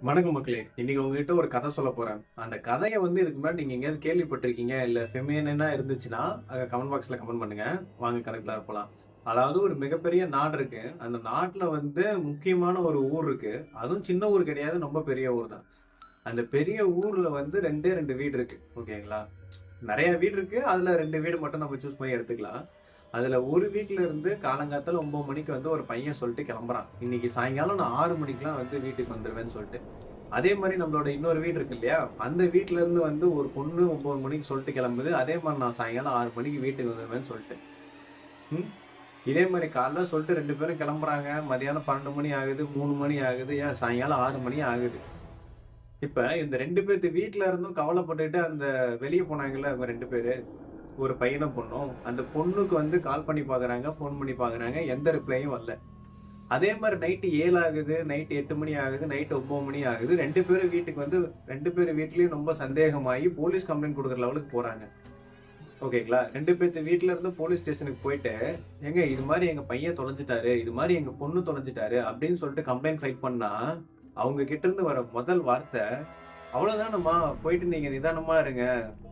வணக்கம் மக்களே. இன்னைக்கு உங்ககிட்ட ஒரு கதை சொல்ல போறேன். அந்த கதையை வந்து இதுக்கு முன்னாடி நீங்க எங்கேயாவது கேள்விப்பட்டிருக்கீங்க இல்ல ஃபெமினா இருந்துச்சுன்னா கமெண்ட் பாக்ஸ்ல கமெண்ட் பண்ணுங்க. வாங்க கணக்குல போலாம். அதாவது ஒரு மிகப்பெரிய நாடு இருக்கு. அந்த நாட்டுல வந்து முக்கியமான ஒரு ஊர் இருக்கு. அதுவும் சின்ன ஊர் கிடையாது ரொம்ப பெரிய ஊர் தான். அந்த பெரிய ஊர்ல வந்து ரெண்டே ரெண்டு வீடு இருக்கு. ஓகேங்களா நிறைய வீடு இருக்கு. அதுல ரெண்டு வீடு மட்டும் நம்ம சூஸ் பண்ணி எடுத்துக்கலாம். அதில் ஒரு வீட்டில் இருந்து காலங்காத்தால் ஒம்பது மணிக்கு வந்து ஒரு பையன் சொல்லிட்டு கிளம்புறான். இன்னைக்கு சாயங்காலம் நான் ஆறு மணிக்கெலாம் வந்து வீட்டுக்கு வந்துடுவேன்னு சொல்லிட்டு. அதே மாதிரி நம்மளோட இன்னொரு வீடு இருக்கு இல்லையா? அந்த வீட்ல இருந்து வந்து ஒரு பொண்ணு ஒன்பது மணிக்கு சொல்லிட்டு கிளம்புது. அதே மாதிரி நான் சாயங்காலம் ஆறு மணிக்கு வீட்டுக்கு வந்துடுவேன்னு சொல்லிட்டு. ம்? இதே மாதிரி காலைல சொல்லிட்டு ரெண்டு பேரும் கிளம்புறாங்க. மதியானம் பன்னெண்டு மணி ஆகுது மூணு மணி ஆகுது ஏன் சாயங்காலம் ஆறு மணி ஆகுது. இப்போ இந்த ரெண்டு பேர்த்து வீட்டில் இருந்தும் கவலைப்பட்டுட்டு அந்த வெளியே போனாங்கல்ல அவங்க ரெண்டு பேர்? ஒரு பையனை பொண்ணும். அந்த பொண்ணுக்கு வந்து கால் பண்ணி பார்க்குறாங்க ஃபோன் பண்ணி பார்க்குறாங்க எந்த ரிப்ளையும் வரல. அதே மாதிரி நைட்டு ஏழு ஆகுது நைட்டு எட்டு மணி ஆகுது நைட்டு ஒம்பது மணி ஆகுது. ரெண்டு பேரும் வீட்டுக்கு வந்து ரெண்டு பேரும் வீட்லேயும் ரொம்ப சந்தேகமாகி போலீஸ் கம்ப்ளைண்ட் கொடுக்குற லெவலுக்கு போகிறாங்க ஓகேங்களா ரெண்டு பேர்த்து வீட்டில் இருந்து போலீஸ் ஸ்டேஷனுக்கு போயிட்டு எங்க இது மாதிரி எங்கள் பையன் தொலைஞ்சிட்டாரு இது மாதிரி எங்கள் பொண்ணு தொலைஞ்சிட்டாரு அப்படின்னு சொல்லிட்டு கம்ப்ளைண்ட் ஃபைல் பண்ணால் அவங்க கிட்ட இருந்து வர முதல் வார்த்தை அவ்வளவுதானம்மா போயிட்டு நீங்க நிதானமா இருங்க.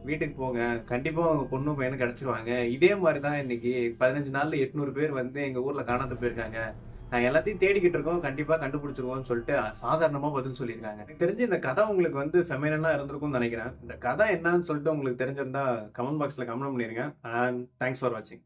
வீட்டுக்கு போங்க. கண்டிப்பா உங்க பொண்ணு பையனும் கிடைச்சிருவாங்க. இதே மாதிரி தான் இன்னைக்கு பதினஞ்சு நாள்ல எட்நூறு பேர் வந்து எங்க ஊர்ல காணாத போயிருக்காங்க. நாங்கள் எல்லாத்தையும் தேடிக்கிட்டு இருக்கோம். கண்டிப்பா கண்டுபிடிச்சிருவோம்னு சொல்லிட்டு சாதாரணமா பதில் சொல்லியிருக்காங்க. எனக்கு தெரிஞ்சு இந்த கதை உங்களுக்கு வந்து ஃபெமினா இருந்திருக்கும்னு நினைக்கிறேன். இந்த கதை என்னன்னு சொல்லிட்டு உங்களுக்கு தெரிஞ்சிருந்தா கமெண்ட் பாக்ஸ்ல கமெண்ட் பண்ணிருங்க. அண்ட் தேங்க்ஸ் ஃபார் வாட்சிங்